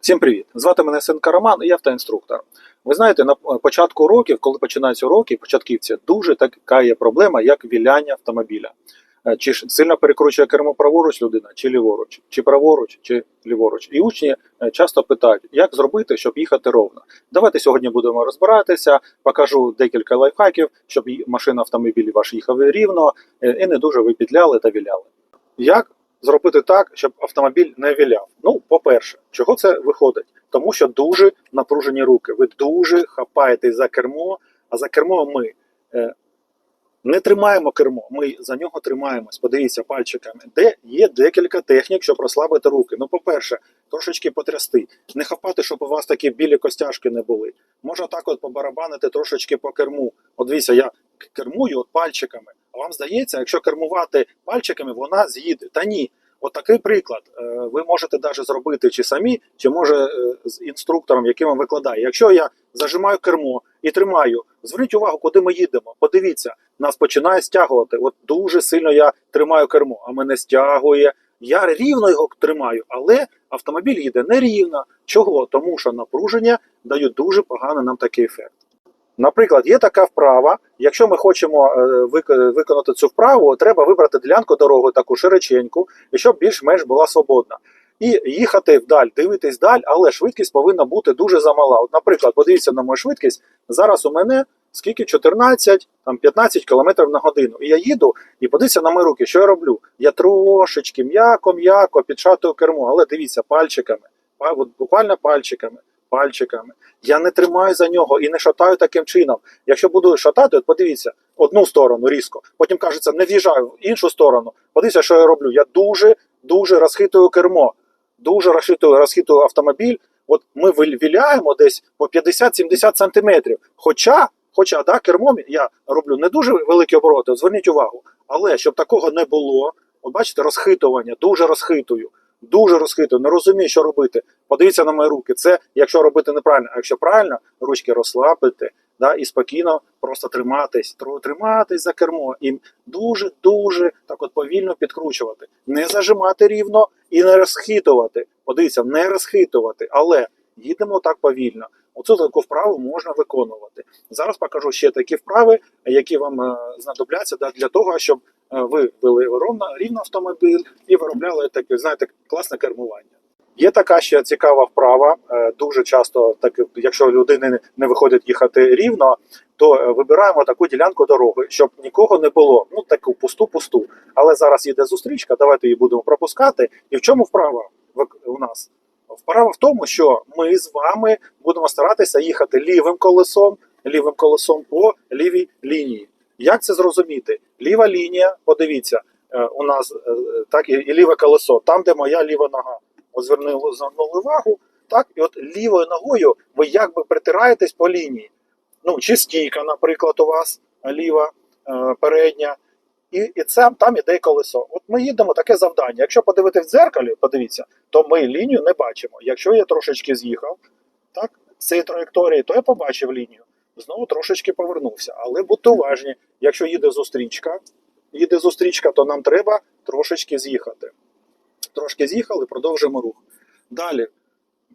Всім привіт! Звати мене Сенка Роман, і я автоінструктор. Ви знаєте, на початку уроків, коли починаються уроки, початківці, дуже така є проблема, як віляння автомобіля. Е, Чи ж сильно перекручує кермо праворуч людина, чи ліворуч, чи праворуч, чи ліворуч. І учні е, часто питають, як зробити, щоб їхати ровно. Давайте сьогодні будемо розбиратися, покажу декілька лайфхаків, щоб машина автомобіль ваш їхав рівно е, і не дуже ви петляли та віляли. Як зробити так, щоб автомобіль не віляв? Ну, по-перше, чого це виходить? Тому що дуже напружені руки. Ви дуже хапаєтесь за кермо, а за кермо ми е, не тримаємо кермо, ми за нього тримаємось. Подивіться пальчиками. Де є декілька технік, щоб розслабити руки. Ну, по-перше, трошечки потрясти, не хапати, щоб у вас такі білі костяшки не були. Можна так от побарабанити трошечки по керму. От дивіться, я кермую от пальчиками. А вам здається, якщо кермувати пальчиками, вона з'їде. Та ні. От такий приклад. Е, Ви можете навіть зробити чи самі, чи може е, з інструктором, який вам викладає. Якщо я зажимаю кермо і тримаю, зверніть увагу, куди ми їдемо. Подивіться, нас починає стягувати. От дуже сильно я тримаю кермо, а мене стягує. Я рівно його тримаю, але автомобіль їде нерівно. Чого? Тому що напруження дають дуже поганий нам такий ефект. Наприклад, є така вправа. Якщо ми хочемо е, виконати цю вправу, треба вибрати ділянку дороги таку широченьку, щоб більш-менш була свободна. І їхати вдаль, дивитись даль, але швидкість повинна бути дуже замала. От, наприклад, подивіться на мою швидкість. Зараз у мене скільки 14, там 15 км на годину. І я їду і подивіться на мої руки, що я роблю. Я трошечки м'яко-м'яко підшатую кермо, але дивіться пальчиками, буквально пальчиками, пальчиками. Я не тримаю за нього і не шатаю таким чином. Якщо буду шатати, от подивіться одну сторону різко, потім кажеться, не в'їжджаю в іншу сторону. Подивіться, що я роблю. Я дуже дуже розхитую кермо, дуже розхитую, розхитую автомобіль. От ми віляємо десь по 50-70 сантиметрів. Хоча, хоча да, кермом я роблю не дуже великі обороти, зверніть увагу. Але щоб такого не було, от бачите, розхитування, дуже розхитую. Дуже розхитую, не розумію, що робити. Подивіться на мої руки. Це якщо робити неправильно, а якщо правильно, ручки розслабити да, і спокійно просто триматись, триматись за кермо і дуже дуже так от повільно підкручувати, не зажимати рівно і не розхитувати. Подивіться, не розхитувати, але їдемо так повільно. Оцю таку вправу можна виконувати. Зараз покажу ще такі вправи, які вам е, знадобляться для того, щоб ви вели ровно, рівно автомобіль і виробляли таке, знаєте, класне кермування. Є така ще цікава вправа. е, Дуже часто, так якщо людини не виходить їхати рівно, то е, вибираємо таку ділянку дороги, щоб нікого не було. Ну таку пусту-пусту. Але зараз їде зустрічка, давайте її будемо пропускати. І в чому вправа у нас? Вправа в тому, що ми з вами будемо старатися їхати лівим колесом, лівим колесом по лівій лінії. Як це зрозуміти? Ліва лінія, подивіться, е, у нас е, так і, ліве колесо, там, де моя ліва нога. От звернули, увагу, так, і от лівою ногою ви якби притираєтесь по лінії. Ну, чи стійка, наприклад, у вас ліва е, передня, і, і це там іде колесо. От ми їдемо таке завдання. Якщо подивитися в дзеркалі, подивіться, то ми лінію не бачимо. Якщо я трошечки з'їхав так, з цієї траєкторії, то я побачив лінію. Знову трошечки повернувся. Але будьте уважні, якщо їде зустрічка, їде зустрічка, то нам треба трошечки з'їхати. Трошки з'їхали, продовжимо рух. Далі.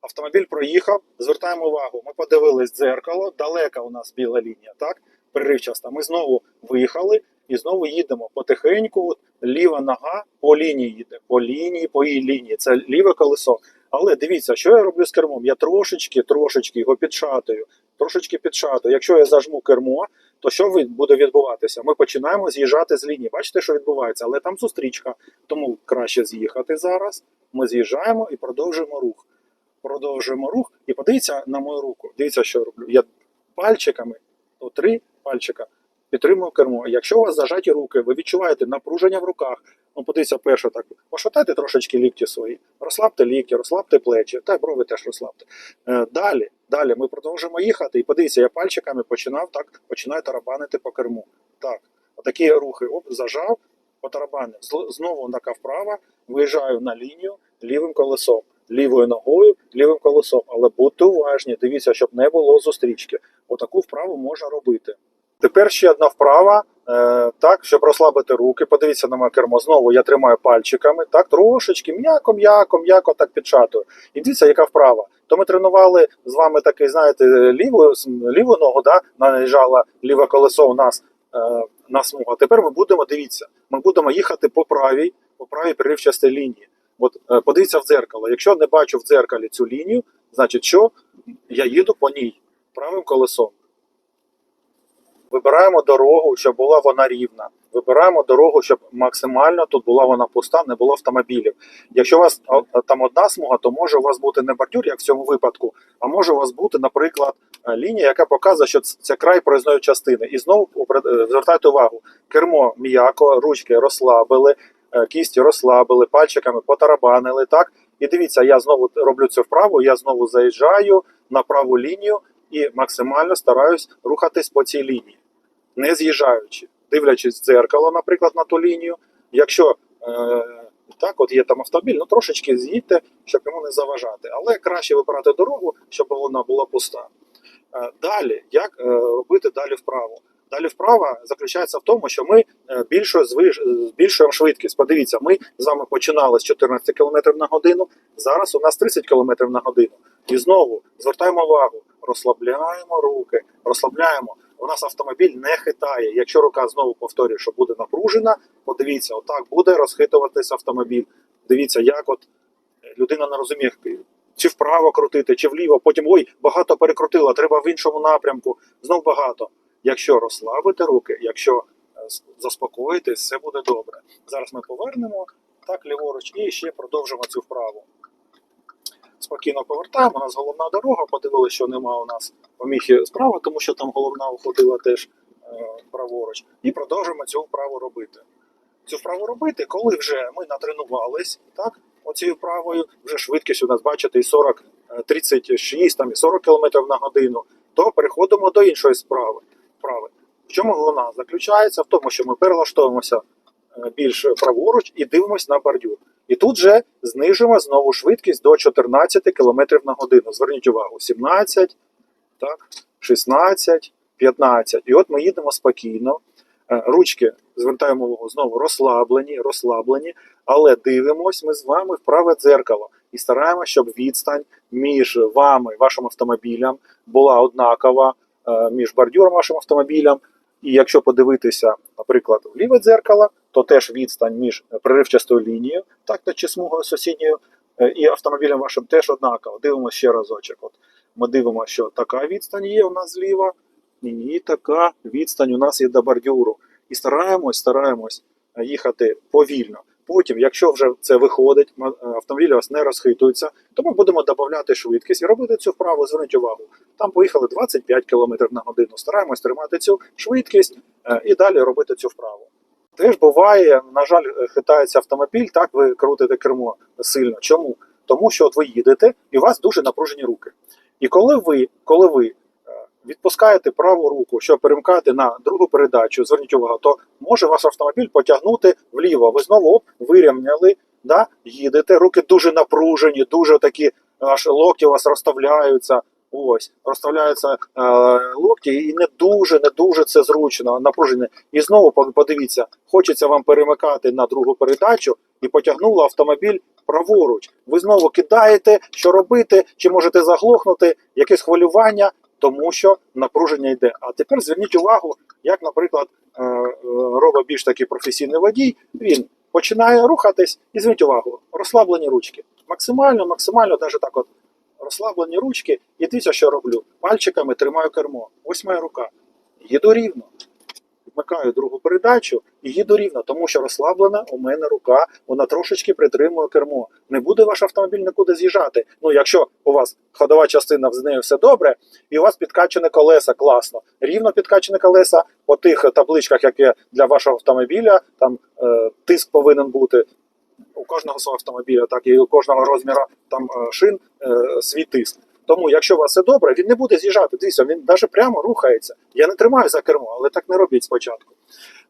Автомобіль проїхав, звертаємо увагу, ми подивились дзеркало, далека у нас біла лінія, так? Переривчаста. Ми знову виїхали і знову їдемо потихеньку. От, ліва нога по лінії їде, по лінії, по її лінії. Це ліве колесо. Але дивіться, що я роблю з кермом? Я трошечки, трошечки його підшатую, трошечки підшатую. Якщо я зажму кермо, то що буде відбуватися? Ми починаємо з'їжджати з лінії. Бачите, що відбувається, але там зустрічка. Тому краще з'їхати зараз. Ми з'їжджаємо і продовжуємо рух. Продовжуємо рух і подивіться на мою руку. Дивіться, що я роблю. Я пальчиками, то три пальчика, підтримую кермо. Якщо у вас зажаті руки, ви відчуваєте напруження в руках. Ну, подивіться, перше так. Пошатайте трошечки лікті свої, розслабте лікті, розслабте плечі, та брови теж розслабте. Е, далі, далі ми продовжуємо їхати. І подивіться, я пальчиками починав так, починаю тарабанити по керму. Так, отакі рухи. Оп, зажав, потарабанив. Знову така вправа, виїжджаю на лінію лівим колесом. Лівою ногою, лівим колесом, але будьте уважні, дивіться, щоб не було зустрічки. Отаку вправу можна робити. Тепер ще одна вправа. Е, так, щоб розслабити руки, подивіться на моє кермо. Знову я тримаю пальчиками, так, трошечки, м'яко, м'яко, м'яко так підшатую. І дивіться, яка вправа. То ми тренували з вами такий, знаєте, ліву, ліву ногу, да, наїжджало ліве колесо у нас е, на смугу. А тепер ми будемо, дивіться, ми будемо їхати по правій, по правій переривчастій лінії. От е, подивіться в дзеркало. Якщо не бачу в дзеркалі цю лінію, значить що? Я їду по ній правим колесом. Вибираємо дорогу, щоб була вона рівна. Вибираємо дорогу, щоб максимально тут була вона пуста, не було автомобілів. Якщо у вас там одна смуга, то може у вас бути не бордюр, як в цьому випадку, а може у вас бути, наприклад, е, лінія, яка показує, що це край проїзної частини. І знову е, звертайте увагу: кермо м'яко, ручки розслабили, е, кісті розслабили, пальчиками потарабанили. Так, і дивіться, я знову роблю цю вправу, я знову заїжджаю на праву лінію і максимально стараюсь рухатись по цій лінії, не з'їжджаючи, дивлячись в дзеркало, наприклад, на ту лінію. Якщо е, так, от є там автомобіль, ну трошечки з'їдьте, щоб йому не заважати. Але краще вибирати дорогу, щоб вона була пуста. Е, далі, як е, робити далі вправо? Далі вправа заключається в тому, що ми е, звиш- збільшуємо швидкість. Подивіться, ми з вами починали з 14 км на годину, зараз у нас 30 км на годину. І знову звертаємо увагу, розслабляємо руки, розслабляємо. У нас автомобіль не хитає. Якщо рука знову повторюю, що буде напружена, подивіться, отак буде розхитуватись автомобіль. Дивіться, як от е, людина не розуміє, чи вправо крутити, чи вліво. Потім ой, багато перекрутила, треба в іншому напрямку. Знов багато. Якщо розслабити руки, якщо е, заспокоїтись, все буде добре. Зараз ми повернемо так ліворуч і ще продовжимо цю вправу. Спокійно повертаємо. У нас головна дорога. Подивилися, що нема у нас поміхи справа, тому що там головна уходила теж е, праворуч. І продовжуємо цю вправу робити. Цю вправу робити, коли вже ми натренувались, так, оцією вправою, вже швидкість у нас, бачите, і 40, е, 36, там, і 40 км на годину, то переходимо до іншої справи. вправи. В чому вона заключається? В тому, що ми перелаштовуємося е, більш праворуч і дивимося на бордюр. І тут же знижуємо знову швидкість до 14 км на годину. Зверніть увагу, 17, так, 16, 15. І от ми їдемо спокійно. Е, Ручки звертаємо увагу знову розслаблені, розслаблені, але дивимось ми з вами в праве дзеркало і стараємося, щоб відстань між вами, вашим автомобілем була однакова е, між бордюром вашим автомобілем. І якщо подивитися, наприклад, в ліве дзеркало, то теж відстань між проривчастою лінією, так чи смугою сусідньою, е, і автомобілем вашим теж однакова. Дивимося ще разочок. От ми дивимося, що така відстань є у нас зліва, і така відстань у нас є до бордюру. І стараємось, стараємось е, їхати повільно. Потім, якщо вже це виходить, е, автомобіль у вас не розхитується, то ми будемо додати швидкість і робити цю вправу. Зверніть увагу. Там поїхали 25 км на годину. Стараємось тримати цю швидкість і далі робити цю вправу. Теж буває, на жаль, хитається автомобіль, так ви крутите кермо сильно. Чому? Тому що от ви їдете і у вас дуже напружені руки. І коли ви, коли ви е, відпускаєте праву руку, щоб перемкати на другу передачу, зверніть увагу, то може ваш автомобіль потягнути вліво. Ви знову оп, вирівняли, да, їдете, руки дуже напружені, дуже такі, аж локті у вас розставляються. Ось, розставляються е, локті, і не дуже, не дуже це зручно, напружене. І знову подивіться, хочеться вам перемикати на другу передачу і потягнуло автомобіль праворуч. Ви знову кидаєте, що робити, чи можете заглохнути, якесь хвилювання, тому що напруження йде. А тепер зверніть увагу, як, наприклад, е, е, робить більш такий професійний водій, він починає рухатись і зверніть увагу, розслаблені ручки. Максимально, максимально, навіть так от розслаблені ручки, і дивіться, що роблю. Пальчиками тримаю кермо. Ось моя рука. Їду рівно. Вмикаю другу передачу і їду рівно, тому що розслаблена у мене рука, вона трошечки притримує кермо. Не буде ваш автомобіль нікуди з'їжджати. Ну, якщо у вас ходова частина з нею все добре, і у вас підкачане колеса, класно. Рівно підкачане колеса по тих табличках, які для вашого автомобіля, там е, тиск повинен бути у кожного свого автомобіля, так і у кожного розміру там е, шин е, свій тиск. Тому, якщо у вас все добре, він не буде з'їжджати. Дивіться, він навіть прямо рухається. Я не тримаю за кермо, але так не робіть спочатку.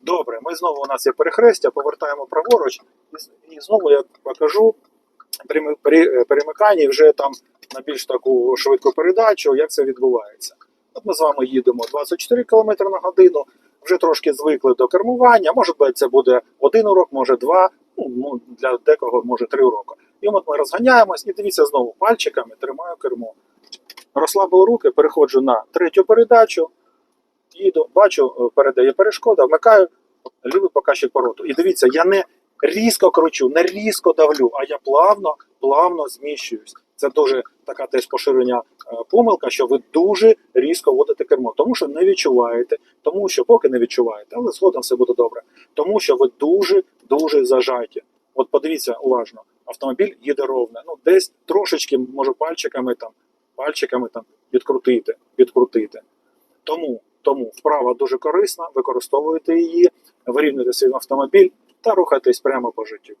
Добре, ми знову у нас є перехрестя, повертаємо праворуч, і знову я покажу при, при е, перемиканні вже там на більш таку швидку передачу, як це відбувається. От ми з вами їдемо 24 км на годину, вже трошки звикли до кермування. Може це буде один урок, може два, ну, ну, для декого може три уроки. І от ми розганяємось, і дивіться знову пальчиками тримаю кермо. Розслабив руки, переходжу на третю передачу, їду, бачу, е, передає перешкода, вмикаю лівий показчик пороту. І дивіться, я не різко кручу, не різко давлю, а я плавно, плавно зміщуюсь. Це дуже така теж поширення е, помилка, що ви дуже різко водите кермо, тому що не відчуваєте, тому що поки не відчуваєте, але згодом все буде добре. Тому що ви дуже дуже зажаті. От подивіться уважно, автомобіль їде ровно. Ну десь трошечки може пальчиками там, пальчиками там відкрутити, відкрутити. Тому, тому вправа дуже корисна, використовуйте її, вирівнюйте свій автомобіль та рухайтесь прямо по життю.